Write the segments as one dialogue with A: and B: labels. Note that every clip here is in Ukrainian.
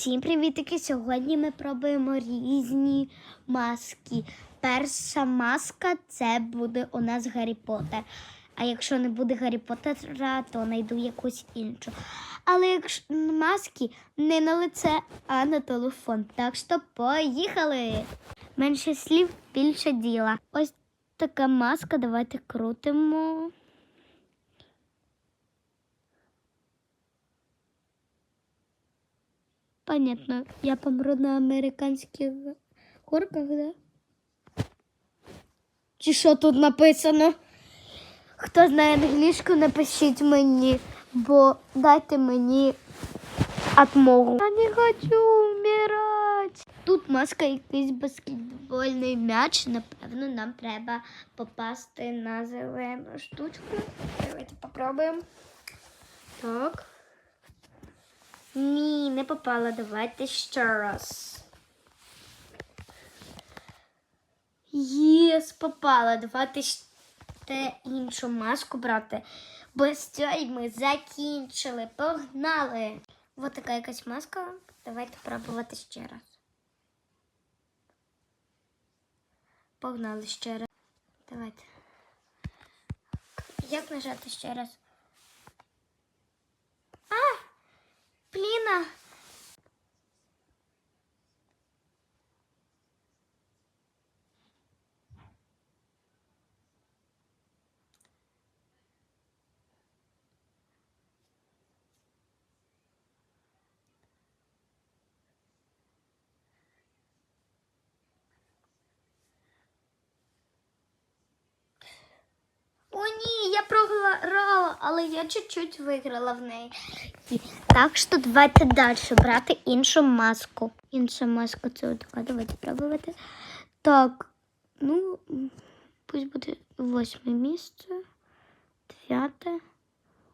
A: Всім привітики! Сьогодні ми пробуємо різні маски. Перша маска це буде у нас Гаррі Поттер. А якщо не буде Гаррі Поттера, то знайду якусь іншу. Але якщо маски не на лице, а на телефон. Так що поїхали! Менше слів, більше діла. Ось така маска. Давайте крутимо. Понятно. Я помру на американських горках, да? Чи що тут написано? Хто знає англійську, напишіть мені, бо дайте мені отмогу. Я не хочу вмирати. Тут маска якийсь баскетбольний м'яч. Напевно, нам треба попасти на зелену штучку. Давайте попробуємо. Так. Ні, не попала. Давайте ще раз. Єс, попала. Давайте ще іншу маску брати. Бо з цієї ми закінчили. Погнали. Ось така якась маска. Давайте пробувати ще раз. Погнали ще раз. Давайте. Як нажати ще раз? Пліна. О, ні, я програла, але я чуть-чуть виграла в неї. Так що давайте далі брати іншу маску. Інша маска це така. Давайте пробувати. Так, ну, пусть буде восьме місце, дев'яте,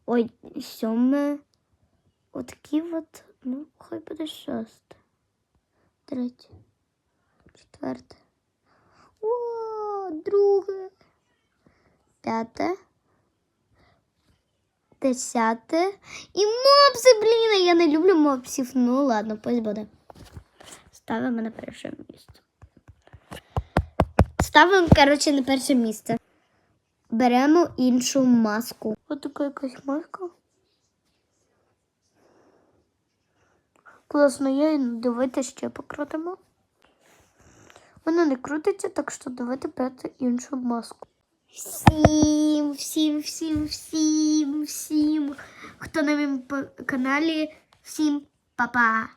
A: ой, сьоме. Отакі от, ну, хай буде шосте. Третє, четверте. О, друге. П'яте. Десяте. І мопси, блін, я не люблю мопсів. Ну ладно, пусть буде. Ставимо на перше місце. Ставимо, коротше, на перше місце. Беремо іншу маску. Ось така якась маска. Класно, я її давайте ще покрутимо. Вона не крутиться, так що давайте брати іншу маску. Всім, всім, всім, всім, всім, хто на моєму каналі, всім па-па.